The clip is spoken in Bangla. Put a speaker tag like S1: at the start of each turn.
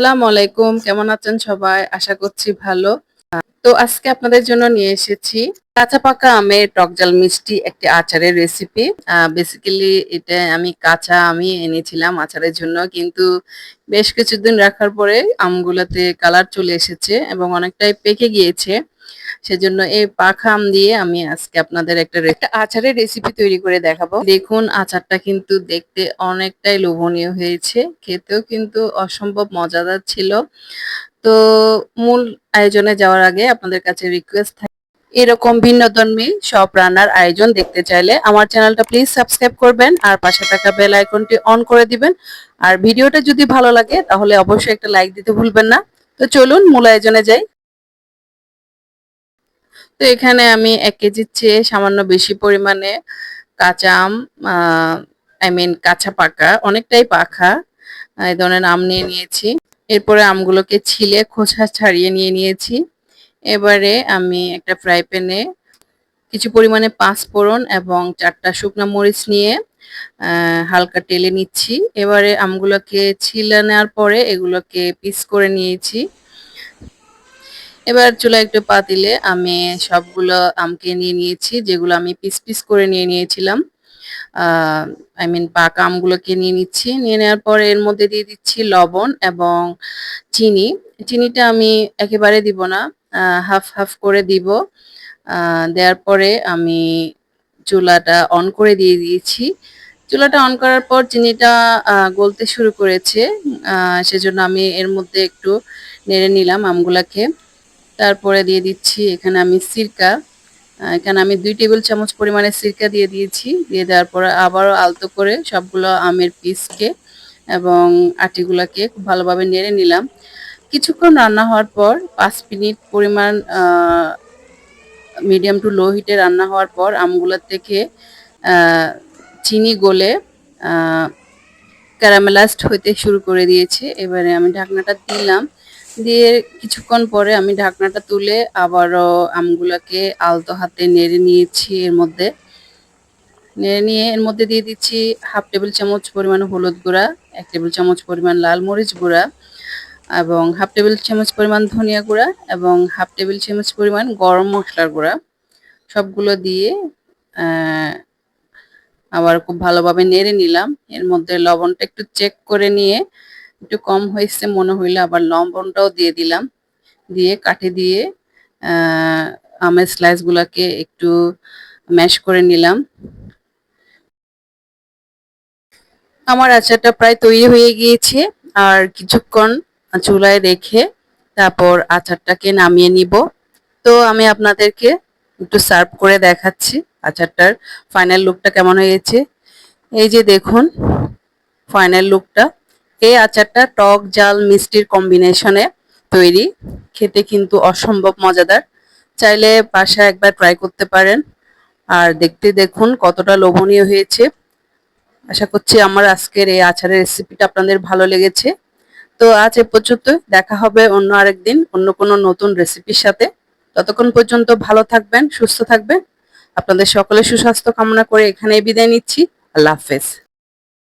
S1: আসসালামু আলাইকুম। কেমন আছেন সবাই? আশা করছি ভালো। তো আজকে আপনাদের জন্য নিয়ে এসেছি কাঁচা পাকা আমের টকজাল মিষ্টি একটি আচারের রেসিপি বেসিক্যালি এটা আমি কাঁচা আমি এনেছিলাম আচারের জন্য, কিন্তু বেশ কিছুদিন রাখার পরে আমগুলোতে কালার চলে এসেছে এবং অনেকটাই পেকে গিয়েছে। সেজন্য এই পাখা আম দিয়ে আমি আজকে আপনাদের একটা একটা আচারের রেসিপি তৈরি করে দেখাবো। দেখুন, আচারটা কিন্তু দেখতে অনেকটাই লোভনীয় হয়েছে, খেতেও কিন্তু অসম্ভব মজাদার ছিল। তো মূল আয়োজনে যাওয়ার আগে আপনাদের কাছে রিকোয়েস্ট থাকে এরকম ভিন্নধর্মী সব রান্নার আয়োজন দেখতে চাইলে আমার চ্যানেলটা প্লিজ সাবস্ক্রাইব করবেন আর পাশে থাকা বেল আইকনটি অন করে দিবেন। আর ভিডিওটা যদি ভালো লাগে, তাহলে অবশ্যই একটা লাইক দিতে ভুলবেন না। তো চলুন মূল আয়োজনে যাই। তো এখানে আমি এক কেজির চেয়ে সামান্য বেশি পরিমাণে কাঁচা আম আই মিন কাঁচা পাকা, অনেকটাই পাখা, এই ধরনের আম নিয়ে নিয়েছি। এরপরে আমগুলোকে ছিলে খোসা ছাড়িয়ে নিয়ে নিয়েছি। এবারে আমি একটা ফ্রাই প্যানে কিছু পরিমাণে পাঁচ ফোড়ন এবং চারটা শুকনো মরিচ নিয়ে হালকা টেলে নিচ্ছি। এবারে আমগুলোকে ছিলে নেওয়ার পরে এগুলোকে পিস করে নিয়েছি। এবার চুলা একটু পাতিলে আমি সবগুলো আমকে নিয়ে নিয়েছি, যেগুলো আমি পিস পিস করে নিয়ে নিয়েছিলাম। আই মিন পাকা আমগুলোকে নিয়ে নিচ্ছি। নিয়ে নেওয়ার পরে এর মধ্যে দিয়ে দিচ্ছি লবণ এবং চিনি। চিনিটা আমি একেবারে দিব না হাফ হাফ করে দিব। দেওয়ার পরে আমি চুলাটা অন করে দিয়ে দিয়েছি। চুলাটা অন করার পর চিনিটা গলতে শুরু করেছে। সেজন্য আমি এর মধ্যে একটু নেড়ে নিলাম আমগুলাকে। তারপরে দিয়ে দিচ্ছি এখানে আমি সিরকা। এখানে আমি দুই টেবিল চামচ পরিমাণে সিরকা দিয়ে দিয়েছি। দিয়ে দেওয়ার পরে আবারও আলতো করে সবগুলো আমের পিসকে এবং আটিগুলোকে খুব ভালোভাবে নেড়ে নিলাম। কিছুক্ষণ রান্না হওয়ার পর পাঁচ মিনিট পরিমাণ মিডিয়াম টু লো হিটে রান্না হওয়ার পর আমগুলোর থেকে চিনি গলে ক্যারামেলাইজড হইতে শুরু করে দিয়েছে। এবারে আমি ঢাকনাটা দিলাম। দিয়ে কিছুক্ষণ পরে আমি ঢাকনাটা তুলে আবারও আমগুলোকে আলতো হাতে নেড়ে নিয়েছি এর মধ্যে। নেড়ে নিয়ে এর মধ্যে দিয়ে দিচ্ছি হাফ টেবিল চামচ পরিমাণ হলুদ গুঁড়া, এক টেবিল চামচ পরিমাণ লাল মরিচ গুঁড়া এবং হাফ টেবিল চামচ পরিমাণ ধনিয়া গুঁড়া এবং হাফ টেবিল চামচ পরিমাণ গরম মশলার গুঁড়া। সবগুলো দিয়ে আবার খুব ভালোভাবে নেড়ে নিলাম। এর মধ্যে লবণটা একটু চেক করে নিয়ে একটু কম হয়েছে, মনে হইলে আবার লবণটাও দিয়ে দিলাম। দিয়ে কাঠে দিয়ে আমের স্লাইসগুলোকে একটু ম্যাশ করে নিলাম। আমার আচারটা প্রায় তৈরি হয়ে গিয়েছে। আর কিছুক্ষণ চুলায় রেখে তারপর আচারটাকে নামিয়ে নিব। তো আমি আপনাদেরকে একটু সার্ভ করে দেখাচ্ছি আচারটার ফাইনাল লুকটা কেমন হয়েছে। এই যে দেখুন ফাইনাল লুকটা এই আচারটা টক, জাল, মিষ্টির কম্বিনেশনে তৈরি। খেতে কিন্তু অসম্ভব মজাদার। চাইলে বাসায় একবার ট্রাই করতে পারেন। আর দেখতে দেখুন কতটা লোভনীয় হয়েছে। আশা করছি আমার আজকের এই আচারের রেসিপিটা আপনাদের ভালো লেগেছে। তো আজ এ পর্যন্ত দেখা হবে অন্য আরেকদিন অন্য কোনো নতুন রেসিপির সাথে। ততক্ষণ পর্যন্ত ভালো থাকবেন, সুস্থ থাকবেন। আপনাদের সকলের সুস্বাস্থ্য কামনা করে এখানেই বিদায় নিচ্ছি। আল্লাহ হাফেজ।